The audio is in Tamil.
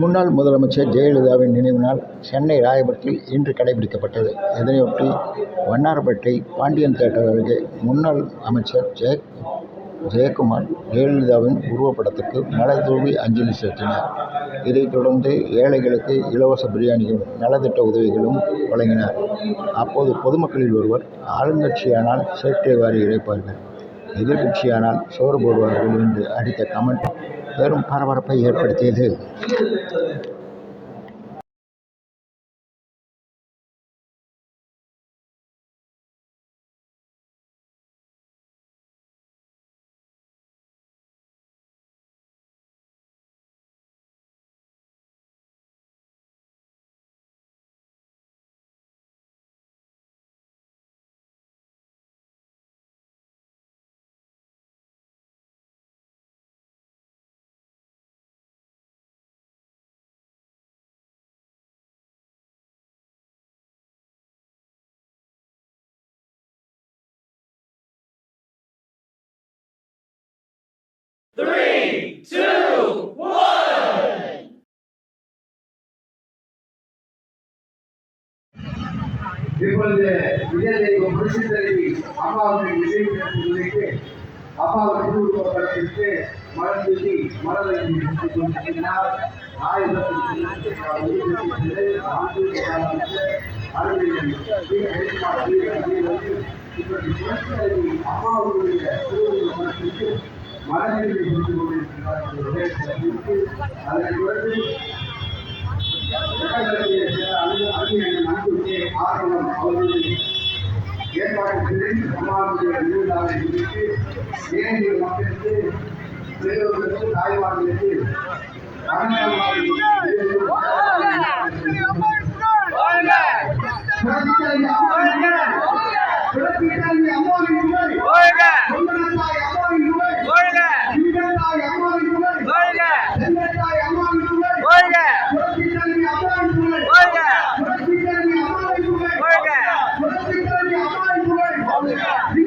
முன்னாள் முதலமைச்சர் ஜெயலலிதாவின் நினைவு நாள் சென்னை ராயபுரத்தில் இன்று கடைபிடிக்கப்பட்டது. இதனையொட்டி வண்ணாரப்பேட்டை பாண்டியன் தியேட்டர் அருகே முன்னாள் அமைச்சர் ஜெய ஜெயக்குமார் ஜெயலலிதாவின் உருவப்படத்துக்கு மலர்தூவி அஞ்சலி செலுத்தினார். இதைத் தொடர்ந்து ஏழைகளுக்கு இலவச பிரியாணியும் நலத்திட்ட உதவிகளும் வழங்கினார். அப்போது பொதுமக்களில் ஒருவர் ஆளுங்கட்சியானால் சேற்றை வாரி இழைப்பார்கள் எதிர்கட்சியானால் சோறு போடுவார்கள் என்று அடித்த கமெண்ட் பெரும் பரபரப்பை ஏற்படுத்தியது. Three, two, one. இப்பொழுது விஜயதெய்வம் புரட்சி தலைவி அம்மாவுடைய இசை நிகழ்ச்சிகளுக்கு அம்மாவுக்கு உருவப்படத்திற்கு மலர் தூக்கி மலரை கொண்டிருக்கிறார் நடவடிக்கை எடுத்துக் கொண்டிருக்கிறார்கள் அதன் Hallelujah.